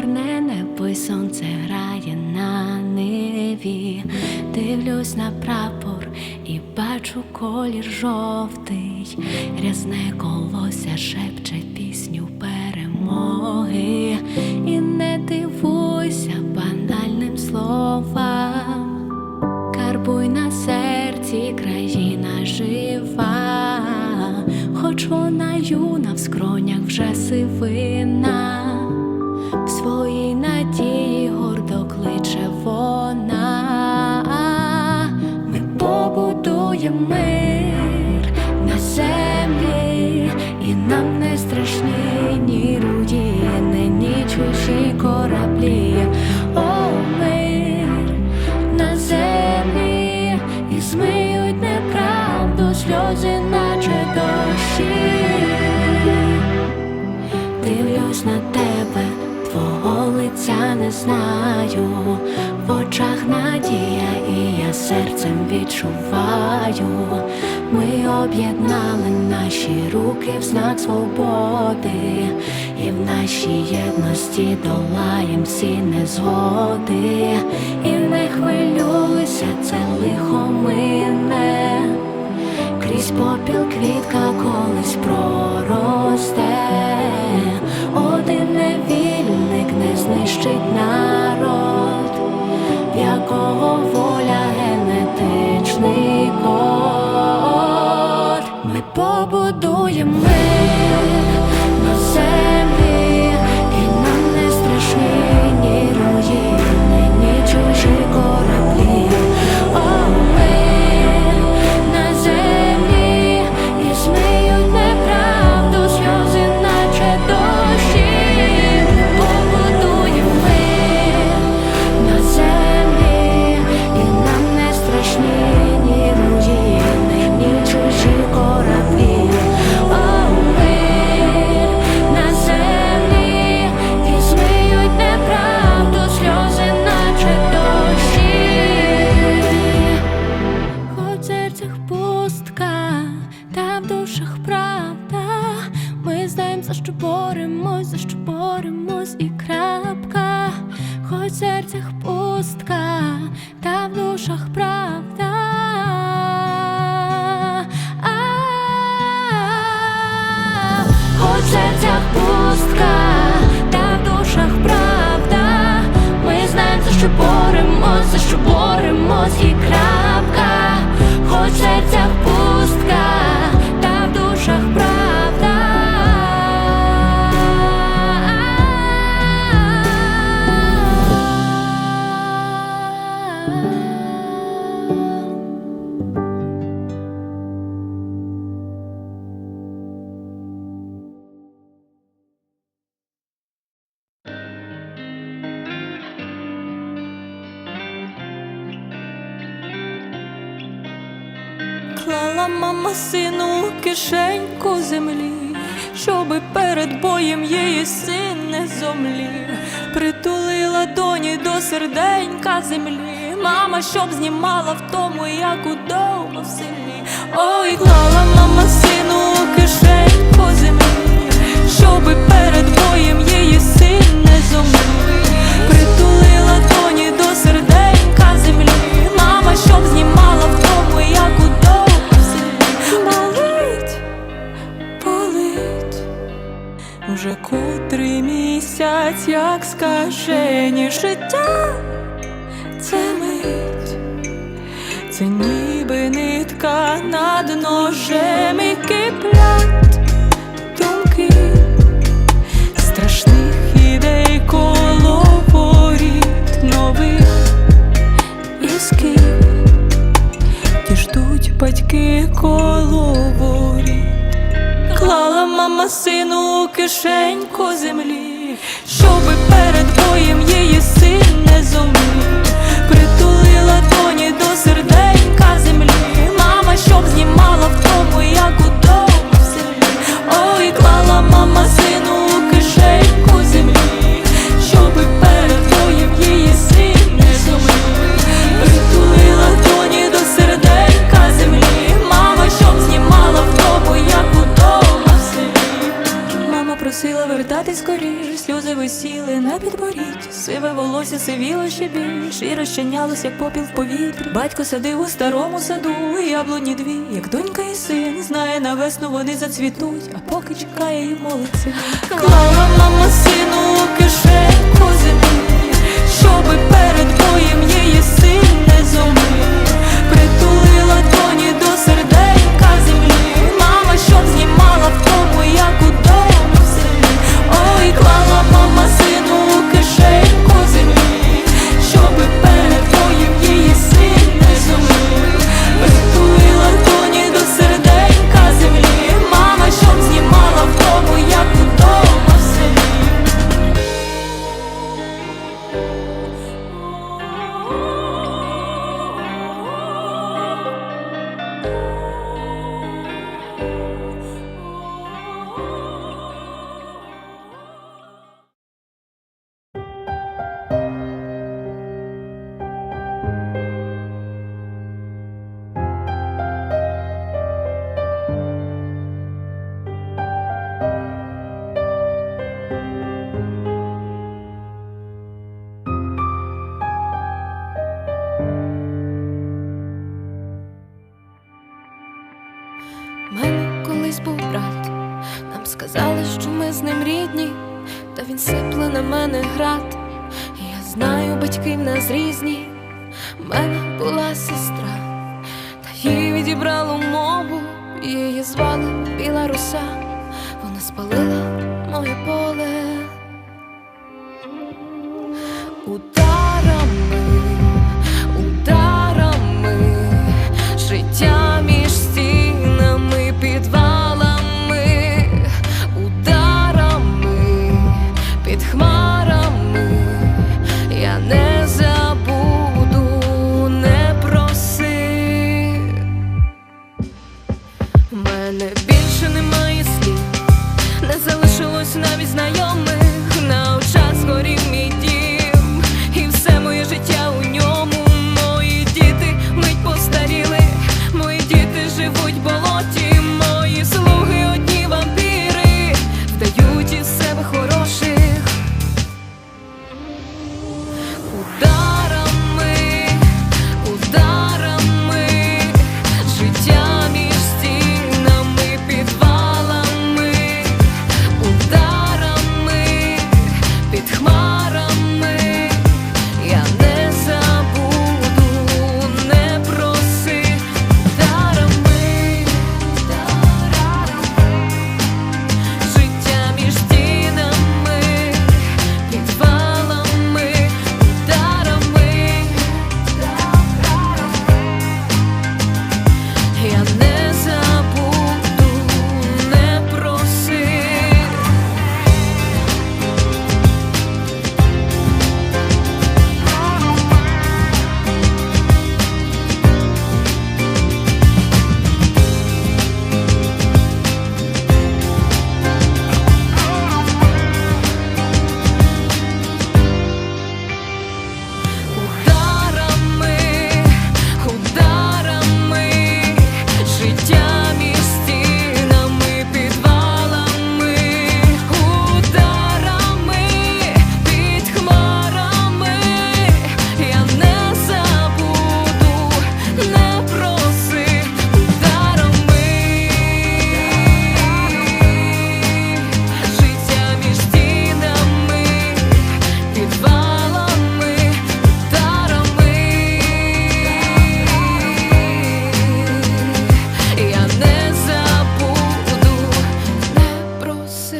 безхмарне небо й сонце грає на ниві. Дивлюсь на прапор і бачу колір жовтий, рязне колося шепче пісню перемоги. І не дивуйся банальним словам. Карбуй на серці, країна жива, хоч вона юна знаю, в очах надія, і я серцем відчуваю. Ми об'єднали наші руки в знак свободи, і в нашій єдності долаєм всі незгоди, і не хвилюйся, це лихо мине. Крізь попіл квітка колись проросте, один невільник не знищить народ, в якого воля генетичний код. Ми побудуємо землі, щоби перед боєм її син не зомлів. Притулила доні до серденька землі. Мама, щоб знімала в тому, як удома в селі. Ой, клала мама сину у по землі, батьки коло воріт. Клала мама сину у кишеньку землі, щоби перед боєм її син не зумів. Притулила доні до серденька землі. Мама, щоб знімала в тому, як удома в селі. Ой, клала мама повертати скоріш, сльози висіли на підборіть, сиве волосся сивіло ще більш і розчинялось, як попіл в повітрі. Батько садив у старому саду, і яблуні дві, як донька і син, знає на весну вони зацвітуть, а поки чекає і молиться. Клала мама сину у кишеньку землі, щоби перед боєм її син не зумив, притулила доні до сердець. Ой, клала мама сину у кишеньку нам сказали, що ми з ним рідні, та він сипле на мене град. Я знаю, батьки в нас різні. У мене була сестра, та її відібрало мову. Її звали Біла Руса, вона спалила моє поле. У мене більше немає слів, не залишилось навіть знайомих. На очах згорів мій дім,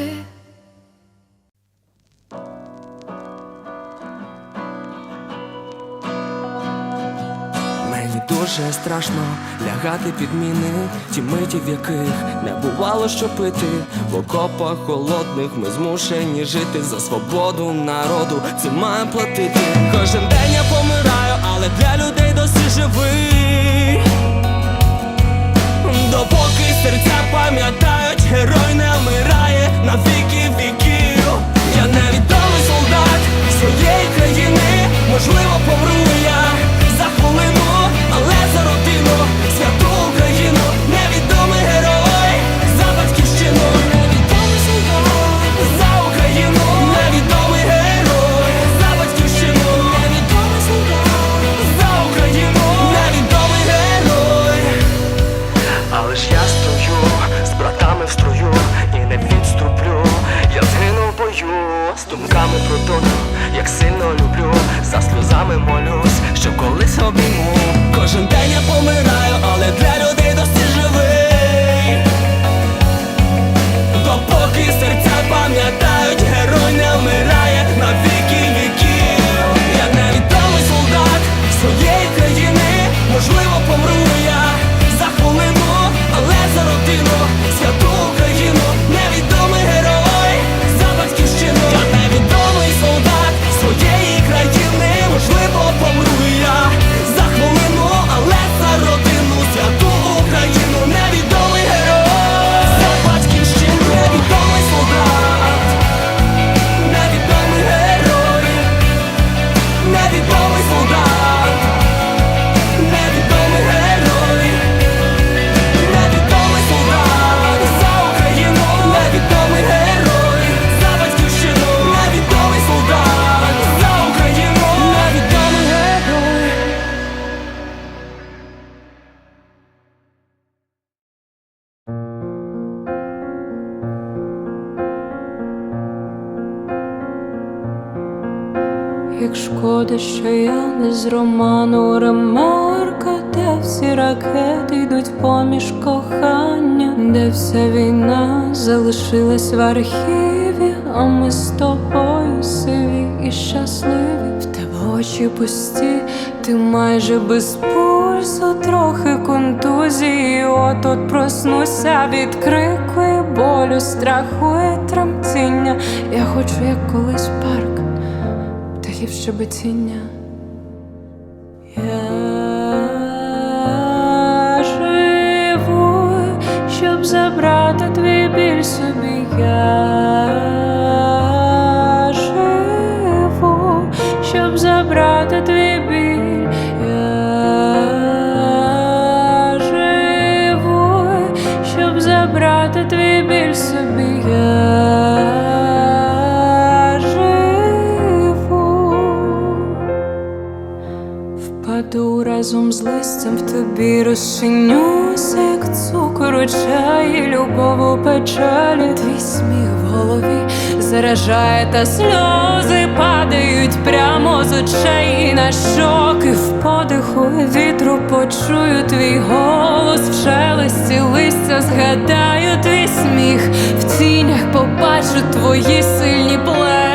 проси. Мені дуже страшно лягати під міни, ті миті, в яких не бувало що пити. В окопах холодних ми змушені жити за свободу народу. Це має платити. Кожен день я помираю, але для людей досі живий. Допоки серця пам'ятають, герой не вмирає на віки віків. Я невідомий солдат своєї країни, можливо, помру я як шкода, що я не з роману ремарка, де всі ракети йдуть поміж кохання, де вся війна залишилась в архіві, а ми з тобою сиві і щасливі. В тебе очі пусті, ти майже без пульсу, трохи контузії. От от проснуся від крику і болю, страху і тремтіння. Я хочу, як колись парк, птахів щебетіння. Я живу, щоб забрати твій біль собі. Я разом з листям в тобі розчинюся, як цукор у чаї, любов у печалі, твій сміх в голові заражає, та сльози падають прямо з очей. На щоки в подиху вітру почую твій голос в шелесті листя, згадаю твій сміх, в тінях побачу твої сильні плечі,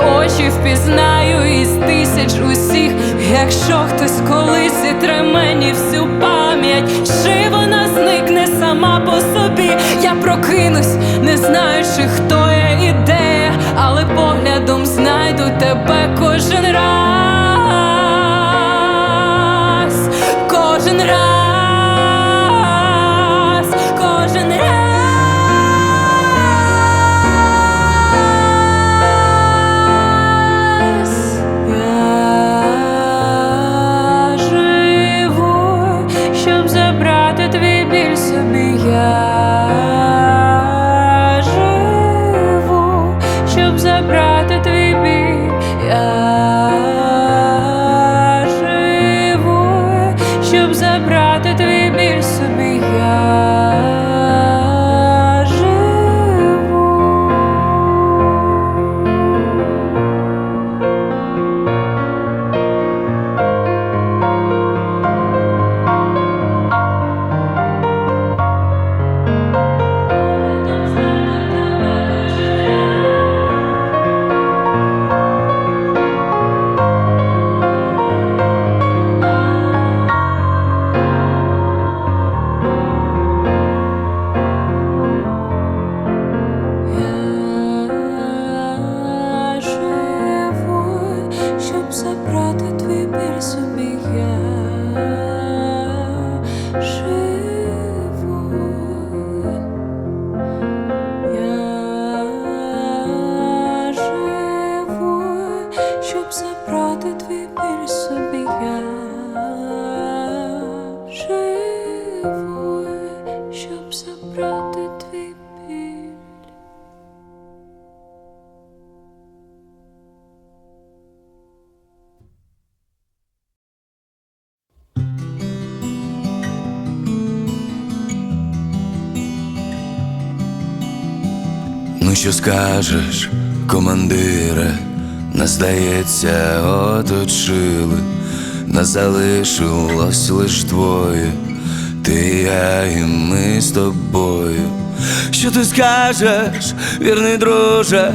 очі впізнаю із тисяч усіх. Якщо хтось колись зітре мені всю пам'ять, чи вона зникне сама по собі, я прокинусь, не знаючи, хто я і де, але поглядом знайду тебе кожен раз, кожен раз, що скажеш, командире, нас здається, оточили, нас залишилось лиш двоє, ти, я і ми з тобою. Що ти скажеш, вірний друже,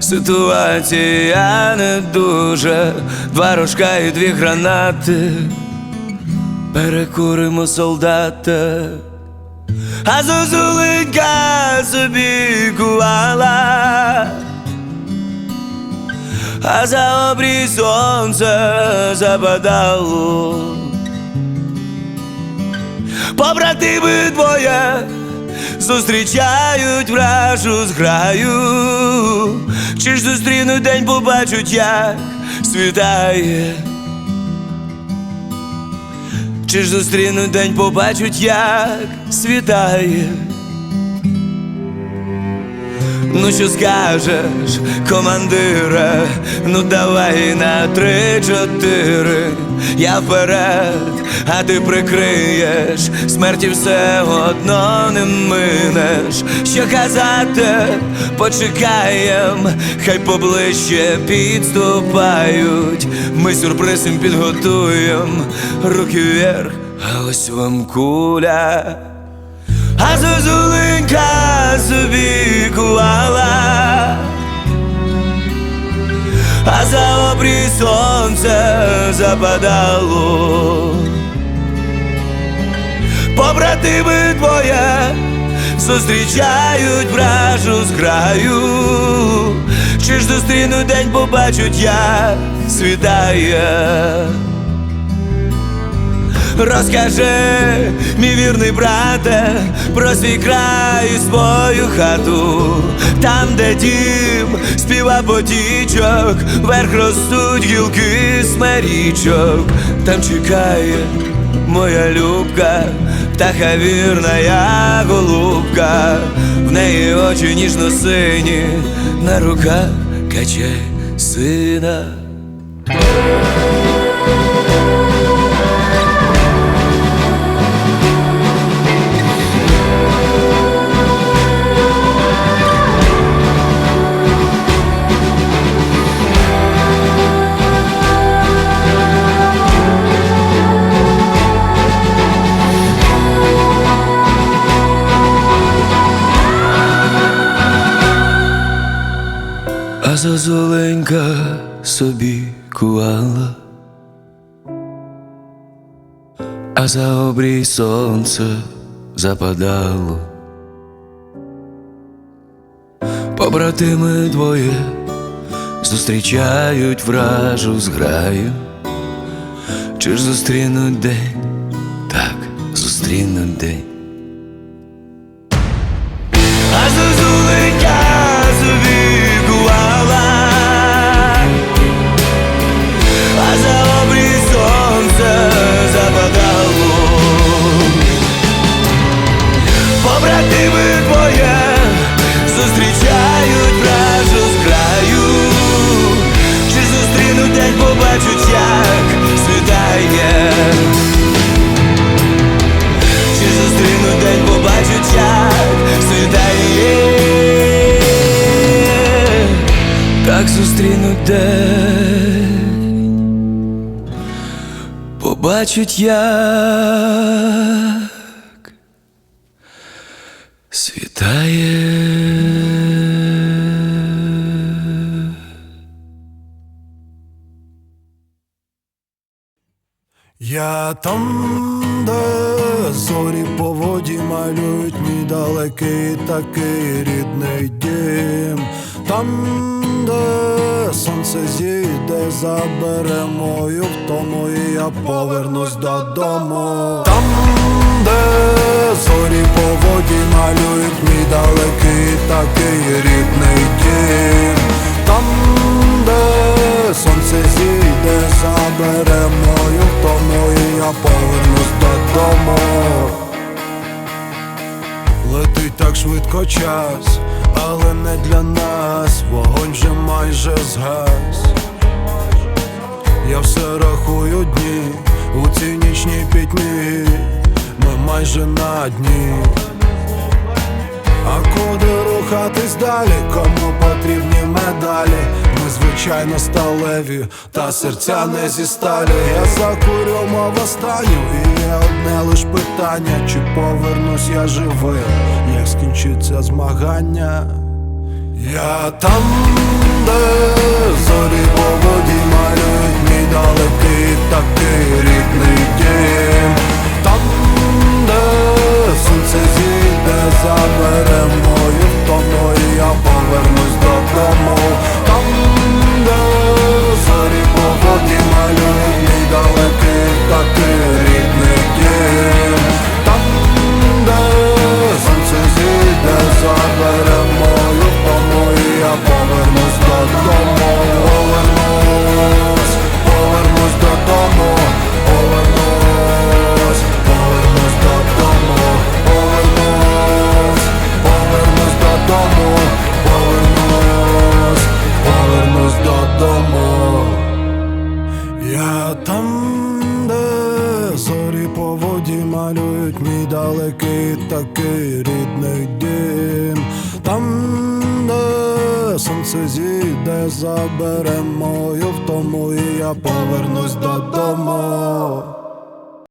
ситуація не дуже, два рожка і дві гранати, перекуримо солдата. А зозуленька собі кувала, а за обрій сонце западало. Побратими двоє зустрічають вражу зграю, чи ж зустрінуть день побачуть, як світає. Ж зустрінуть день, побачить, як світає. Ну що скажеш, командире, ну давай на три-чотири. я вперед, а ти прикриєш, смерті все одно не минеш. Що казати, почекаєм, хай поближче підступають. Ми сюрприз їм підготуєм, руки вверх, а ось вам куля. А зозуленька собі кувала, а за обрій сонце западало. Побратими твоє зустрічають вражу з краю. Чи ж зустріну день побачуть, як світає. Розкажи, мій вірний брате, про свій край і свою хату, там, де дім співа потічок, вверх ростуть гілки смерічок, там чекає моя любка, птаха вірна, я голубка, в неї очі ніжно сині, на руках качає сина. А собі кувала, а за обрій сонце западало. Побратими двоє зустрічають вражу зграю. Чи ж зустрінуть день? Так, зустрінуть день. День, як світає. Чи зустрінуть день, побачать, як світає Так зустрінуть день. Побачать, як світає Там, де зорі по воді малюють мій далекий такий рідний дім, там, де сонце зійде, забере мою втому, і я повернусь додому. Там, де зорі по воді малюють мій далекий такий рідний дім, там, де сонце зійде, забере мою втому, я повернусь додому. Летить так швидко час, але не для нас, вогонь вже майже згас. Я все рахую дні у цій нічній пітьмі, ми майже на дні. А куди рухатись далі, кому потрібні звичайно сталеві, та серця не зі сталі. Я закурю мов останню, і є одне лиш питання, чи повернусь я живим, як скінчиться змагання. Я там, де зорі по воді мій далекий такий рідний дім. Там, де сонце зійде, забере мою втому, і я повернусь додому.